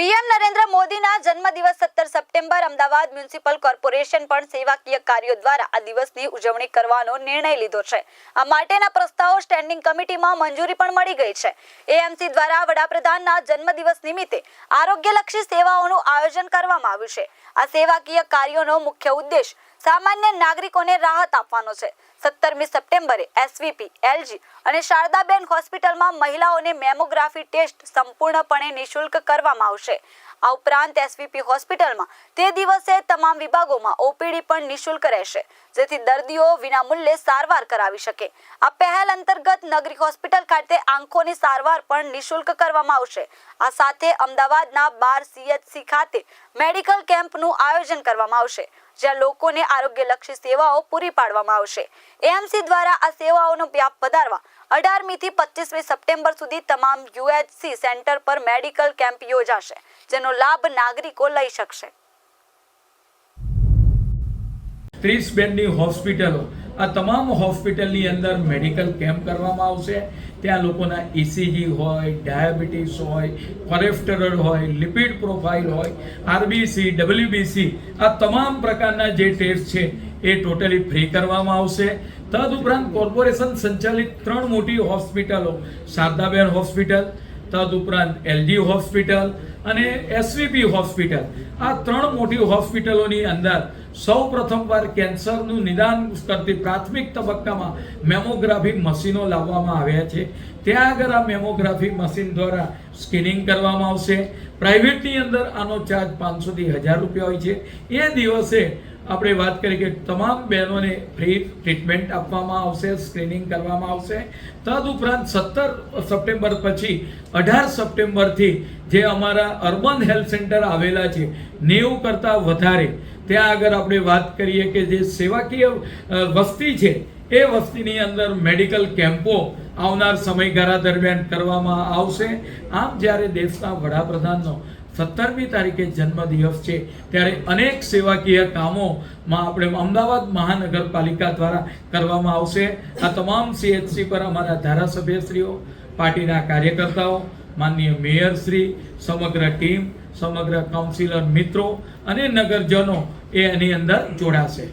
P PM Narendra મોદીના જન્મદિવસ સત્તર સપ્ટેમ્બર અમદાવાદ મ્યુનિસિપલ કોર્પોરેશન પણ સેવાકીય કાર્યો દ્વારા આ દિવસની ઉજવણી કરવાનો નિર્ણય લીધો છે. આ માટેના પ્રસ્તાવો સ્ટેન્ડિંગ કમિટીમાં મંજૂરી પણ મળી ગઈ છે. એએમસી દ્વારા વડાપ્રધાનના જન્મદિવસ નિમિત્તે આરોગ્યલક્ષી સેવાઓનું આયોજન કરવામાં આવ્યું છે. આ સેવાકીય કાર્યોનો મુખ્ય ઉદ્દેશ સામાન્ય નાગરિકોને રાહત આપવાનો છે. સત્તરમી સપ્ટેમ્બરે એસવીપી, એલજી અને શારદાબેન હોસ્પિટલમાં મહિલાઓને મેમોગ્રાફી ટેસ્ટ સંપૂર્ણપણે નિઃશુલ્ક કરવામાં આવશે. આ ઉપરાંત એસવીપી હોસ્પિટલમાં તે દિવસે તમામ વિભાગોમાં ઓપીડી પણ નિઃશુલ્ક રહેશે, જેથી દર્દીઓ વિનામૂલ્યે સારવાર કરાવી શકે. આ પહેલ અંતર્ગત નગરી હોસ્પિટલ ખાતે આંખોની સારવાર પણ નિઃશુલ્ક કરવામાં આવશે. આ સાથે અમદાવાદના બાર સીએચસી ખાતે મેડિકલ કેમ્પનું આયોજન કરવામાં આવશે. જ્યાં લોકોને આરોગ્યલક્ષી સેવાઓ પૂરી પાડવામાં આવશે. એએમસી દ્વારા આ સેવાઓનો વ્યાપ વધારવા અઢારમી થી પચીસમી સપ્ટેમ્બર સુધી તમામ યુએચસી સેન્ટર પર મેડિકલ કેમ્પ યોજાશે, જેનો લાભ નાગરિકો લઈ શકશે. ત્રીસ બેડની હોસ્પિટલો આ તમામ હોસ્પિટલની અંદર મેડિકલ કેમ્પ કરવામાં આવશે. ત્યાં લોકોના ઇસીજી હોય, ડાયાબિટીસ હોય, કોલેસ્ટરોલ હોય, લિપિડ પ્રોફાઇલ હોય આરબીસી ડબલ્યુબીસી આ તમામ પ્રકારના જે ટેસ્ટ છે એ ટોટલી ફ્રી કરવામાં આવશે. તદુપરાંત કોર્પોરેશન સંચાલિત ત્રણ મોટી હોસ્પિટલો, શારદાબેન હોસ્પિટલ, તદુપરાંત એલજી હોસ્પિટલ અને એસવીપી હોસ્પિટલ. આ ત્રણ મોટી હોસ્પિટલોની અંદર સૌ પ્રથમવાર કેન્સરનું નિદાન કરતી પ્રાથમિક તબક્કામાં મેમોગ્રાફી મશીનો લાવવામાં આવ્યા છે. ત્યાં આગળ આ મેમોગ્રાફી મશીન દ્વારા સ્કિનિંગ કરવામાં આવશે. પ્રાઇવેટની અંદર આનો ચાર્જ પાંચસોથી હજાર રૂપિયા હોય છે. એ દિવસે આપણે વાત કરીએ કે તમામ બહેનોને ફ્રી ટ્રીટમેન્ટ આપવામાં આવશે, સ્ક્રીનિંગ કરવામાં આવશે. તદુપરાંત સત્તર સપ્ટેમ્બર પછી અઢાર સપ્ટેમ્બરથી જે અમારા અર્બન હેલ્થ સેન્ટર આવેલા છે, નેવું કરતાં વધારે. ત્યાં આગળ આપણે વાત કરીએ કે જે સેવાકીય વસ્તી છે, એ વસ્તીની અંદર મેડિકલ કેમ્પો આવનાર સમયગાળા દરમિયાન કરવામાં આવશે. આમ જ્યારે દેશના વડાપ્રધાનનો સત્તરમી તારીખે જન્મદિવસ છે, ત્યારે અનેક સેવાકીય કામોમાં આપણે અમદાવાદ મહાનગરપાલિકા દ્વારા કરવામાં આવશે. આ તમામ સીએચસી પર અમારા ધારાસભ્યશ્રીઓ, પાર્ટીના કાર્યકર્તાઓ માનનીય મેયરશ્રી સમગ્ર ટીમ સમગ્ર કાઉન્સિલર મિત્રો અને નગરજનો એ એની અંદર જોડાશે.